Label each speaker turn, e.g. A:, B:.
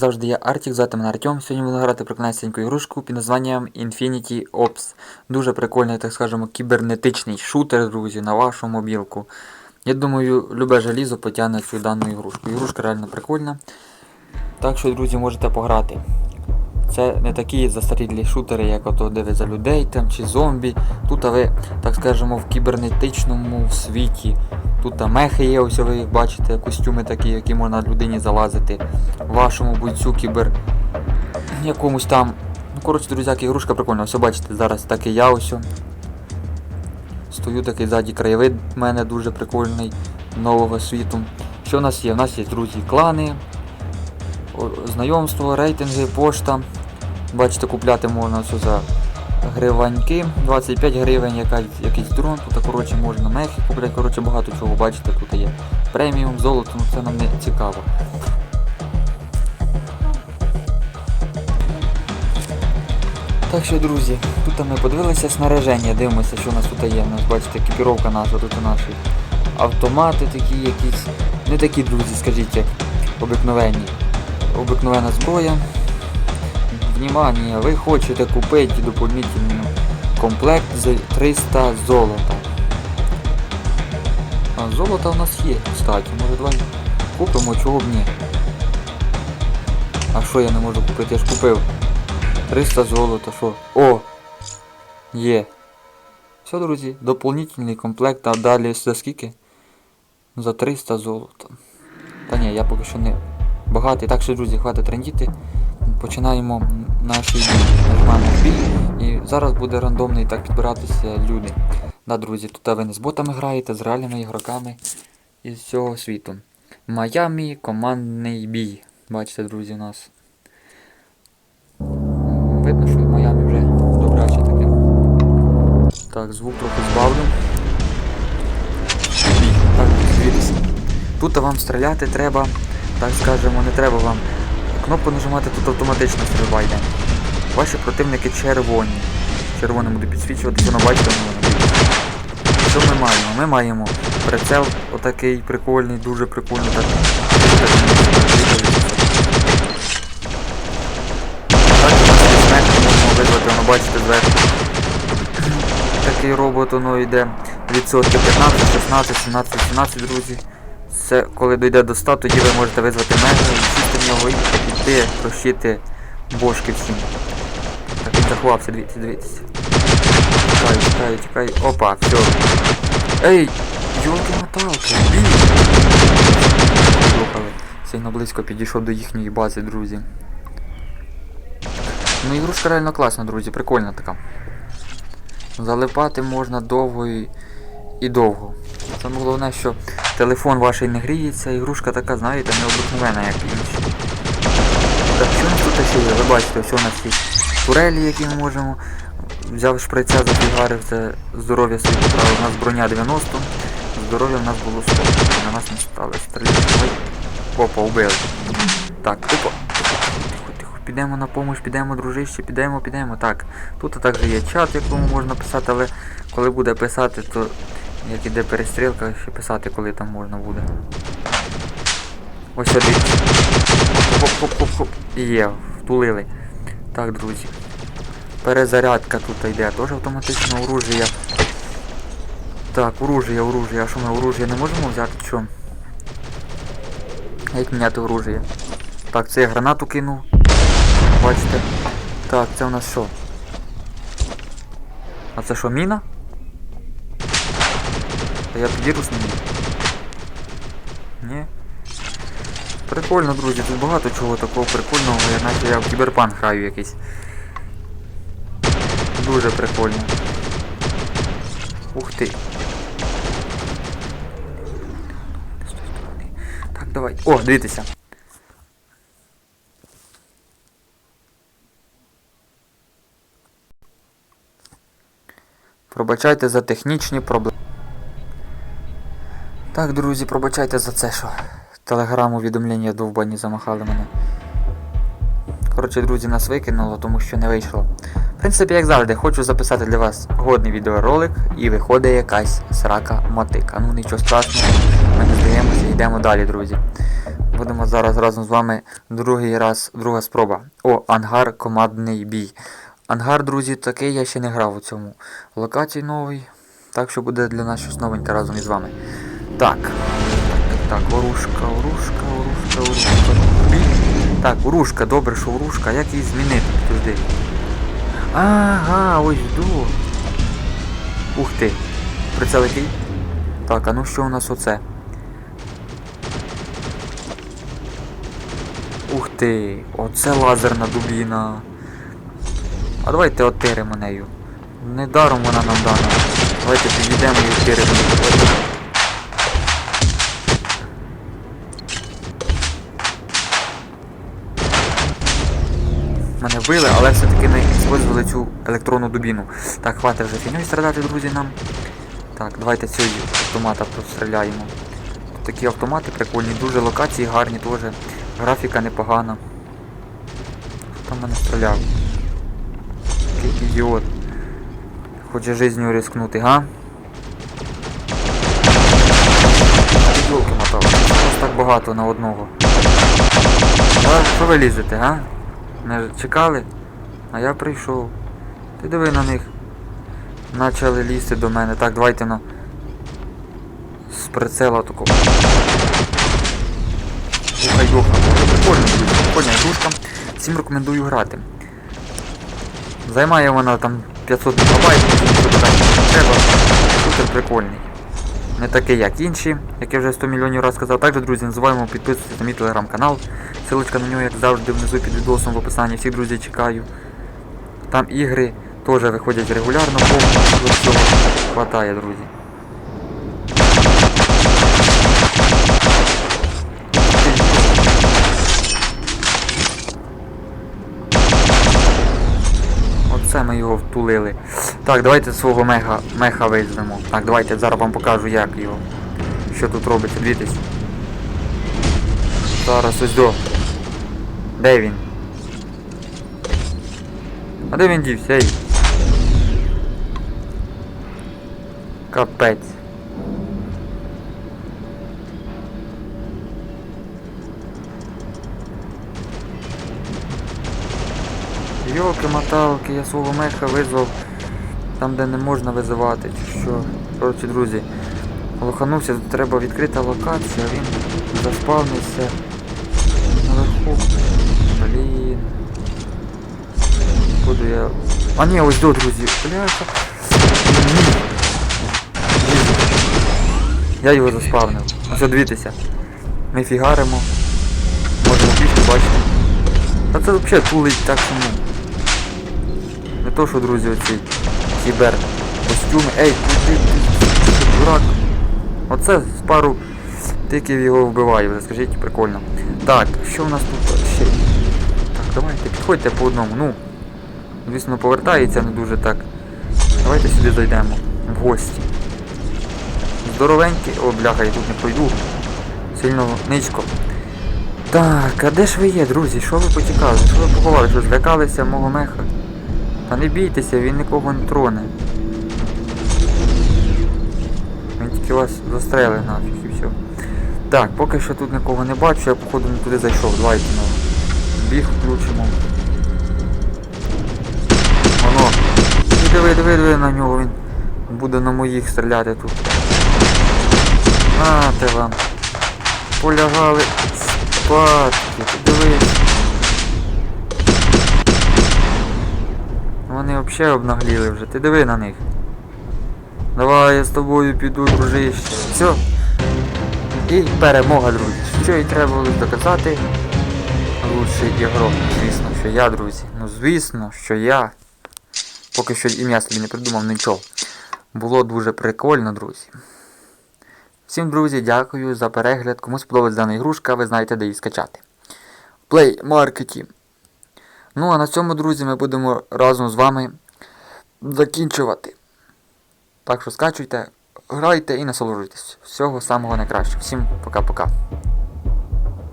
A: Завжди я Артік, звати мене Артем. Сьогодні буду грати прекрасненьку ігрушку під названням Infinity Ops. Дуже прикольний, так скажемо, кібернетичний шутер, друзі, на вашу мобілку. Я думаю, любе желізо потягне цю дану ігрушку. Ігрушка реально прикольна. Так що, друзі, можете пограти. Це не такі застарілі шутери, як ото де ви за людей там чи зомбі. Тут ви, так скажемо, в кібернетичному світі. Тут мехи є, ось ви їх бачите, костюми такі, які можна людині залазити. Вашому бойцю кібер якомусь там. Ну, коротше, друзяки, ігрушка прикольна. Ось бачите, зараз такий я ось. Стою такий ззаді краєвид в мене дуже прикольний нового світу. Що в нас є? У нас є друзі, клани, знайомство, рейтинги, пошта. Бачите, купляти можна все за гриваньки, 25 гривень, якась, якийсь дрон, тут коротше, можна мехи купляти, коротше, багато чого, бачите, тут є преміум, золото, ну це нам не цікаво. Так що, друзі, тут ми подивилися снаряження, дивимося, що у нас тут є. У нас, бачите, екіпіровка наша, тут у наші автомати такі якісь. Не такі, друзі, скажіть, як обикновенні. Обикновена зброя. Внимание, ви хочете купити дополнительний комплект з 300 золота. А золото у нас є, кстати. Може давай купимо, чого б ні. А що я не можу купити? Я ж купив. 300 золота, що? О! Є. Все, друзі, дополнительний комплект, а далі за скільки? За 300 золота. Та ні, я поки що не багатий. Так що, друзі, хватить трендіти. Починаємо наш бій. Нажимаємо бій. І зараз буде рандомний так підбиратися люди. Да, друзі, тут ви не з ботами граєте, з реальними ігроками із всього світу. Майамі командний бій. Бачите, друзі, у нас. Видно, що в Майамі вже добряче таке. Так, звук трохи збавлю. Так, дивіться. Тут вам стріляти треба, так скажемо, не треба вам. Кнопку нажимати тут автоматично стрільба йде. Ваші противники червоні. Червоним буде підсвічуватися, воно бачите. Що ми маємо? Ми маємо прицел отакий прикольний, дуже прикольний. Так, так, у нас є можемо визвати, воно бачите зверху. Такий робот, воно йде відсотки 15, 16, 17, 17, друзі. Це коли дійде до 100, тоді ви можете визвати і сісти в нього і піти прощити бошки всім. Так він заховався, дивіться, дивіться. Тікай, тікай, тікай. Опа, все. Ей! Йолки! Слухали. Сильно близько підійшов до їхньої бази, друзі. Ну ігрушка реально класна, друзі, прикольна така. Залипати можна довго і, і довго. Саме головне, що телефон ваш не гріється, ігрушка така, знаєте, необикновена, як інші. Так, що нас тут ще є? Ви бачите, що у нас є турелі, які ми можемо. Взяв шприця, зафігарив, це здоров'я собі поправив. У нас броня 90, здоров'я в нас було 100. На нас не стали стріляти. Опа, убили. Так, опа. Підемо на помощь, підемо, дружище, підемо, підемо. Так. Тут також є чат, якому можна писати, але коли буде писати, то як іде перестрілка, ще писати, коли там можна буде. Ось сюди. Хоп-хоп-хоп-хоп. Є, втулили. Так, друзі. Перезарядка тут йде, теж автоматично оружие. Так, оружие, оружие. А що ми оружие не можемо взяти? Що? Як міняти оружие? Так, це я гранату кинув. Бачите? Так, це у нас що? А це що, міна? Та я вірус не міг. Ні. Прикольно, друзі, тут багато чого такого прикольного, я наче я в кіберпанк граю якийсь. Дуже прикольно. Ух ти. Так, давай. О, дивіться. Пробачайте за технічні проблеми. Так, друзі, пробачайте за це, що телеграм увідомлення довбані замахали мене. Коротше, друзі, нас викинуло, тому що не вийшло. В принципі, як завжди, хочу записати для вас годний відеоролик і виходить якась срака мотика. Ну нічого страшного, ми не здаємося, йдемо далі, друзі. Будемо зараз разом з вами другий раз, друга спроба. О, ангар командний бій. Ангар, друзі, такий я ще не грав у цьому. Локацій новий. Так що буде для нас щось новеньке разом із вами. Так. Так, оружка, оружка, оружка, оружка. Так, оружка, добре, що оружка. Як її змінити? Туди. Ага, ось йду. Ух ти. Прицел? Так, а ну що у нас оце? Ух ти, оце лазерна дубіна. А давайте отиримо нею. Недаром вона нам дана. Давайте підійдемо і отиримо. Мене вбили, але все-таки не використовували цю електронну дубіну. Так, хватить вже фігньою страдати, друзі, нам. Так, давайте цього автомата постріляємо. Тут такі автомати прикольні, дуже локації гарні теж. Графіка непогана. Хто там мене стріляв? Який ідіот. Хоче жизнью рискнути, га? Ідіолки мотав. Вас так багато на одного. А, що ви лізете, га? Не чекали? А я прийшов. Ти диви на них. Почали лізти до мене. Так, давайте на. З прицела такого. Слухай, Йоха, прикольно, прикольна ігрушка. Всім рекомендую грати. Займає вона там 500 мегабайт, треба. Супер прикольний. Не такий, як інші, як я вже 100 мільйонів разів сказав. Також, друзі, не забуваємо підписуватися на мій телеграм-канал. Силочка на нього, як завжди, внизу під відосом в описанні. Всіх друзі чекаю. Там ігри теж виходять регулярно, повністю всього хватає, друзі. Оце ми його втулили. Так, давайте свого меха, меха визвемо. Так, давайте зараз вам покажу як його. Що тут робиться, дивіться. Зараз ось до. Де він? А де він дівся, ей? Капець. Йолки-моталки, я свого меха визвав там, де не можна визивати, чи що. Коротше, друзі, лоханувся, тут треба відкрита локація, він заспавнився наверху. Блін. Буду я. А ні, ось до, друзі. Бляха. Я його заспавнив. Ось дивіться. Ми фігаримо. Можемо бігти, бачите. Та це взагалі тулить так само. Не то що, друзі, оці кібер костюми. Ей, куди ти, ти дурак. Оце з пару тиків його вбиває, вже скажіть, прикольно. Так, що в нас тут ще? Так, давайте, підходьте по одному. Ну, звісно, повертається не дуже так. Давайте сюди зайдемо. В гості. Здоровенький. О, бляха, я тут не пройду. Сильно низько. Так, а де ж ви є, друзі? Що ви потікали? Що ви поховали? Що злякалися мого меха? Та не бійтеся, він нікого не троне. Він тільки вас застрелить нафіг і все. Так, поки що тут нікого не бачу, я походу не туди зайшов. Давайте ну. Біг включимо. Воно. І диви, диви, диви на нього, він буде на моїх стріляти тут. А, те вам. Полягали спадки, ти дивись. Вони взагалі обнагліли вже, ти диви на них. Давай я з тобою піду, дружище. Все. І перемога, друзі. Що і треба було доказати. Лучший ігрок. Звісно, що я, друзі. Ну звісно, що я. Поки що ім'я собі не придумав нічого. Було дуже прикольно, друзі. Всім, друзі, дякую за перегляд. Кому сподобалась дана ігрушка, ви знаєте, де її скачати. Play Market. Ну а на цьому, друзі, ми будемо разом з вами закінчувати. Так що скачуйте, грайте і насолоджуйтесь. Всього самого найкращого. Всім пока-пока.